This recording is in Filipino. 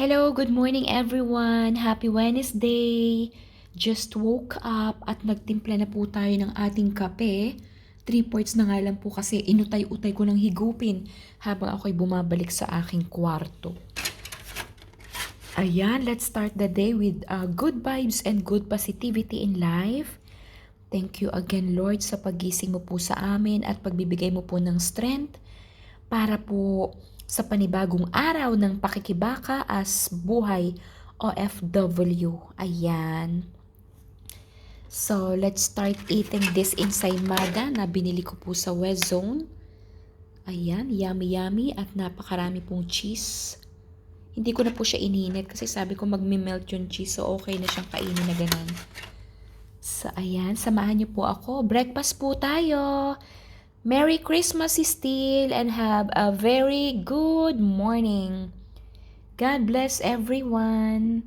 Hello, good morning everyone. Happy Wednesday. Just woke up at nagtimpla na po tayo ng ating kape. Three parts na nga lang po kasi inutay-utay ko ng higupin habang ako'y bumabalik sa aking kwarto. Ayan, let's start the day with uh, good vibes and good positivity in life. Thank you again, Lord, sa pagising mo po sa amin at pagbibigay mo po ng strength para po sa panibagong araw ng pakikibaka as buhay OFW. Ayan. So, let's start eating this ensaymada na binili ko po sa West Zone. Ayan, yummy yummy at napakarami pong cheese. Hindi ko na po siya ininit kasi sabi ko magme-melt yung cheese so okay na siyang kainin na ganun. So, ayan, samahan niyo po ako. Breakfast po tayo. Merry Christmas still and have a very good morning. God bless everyone.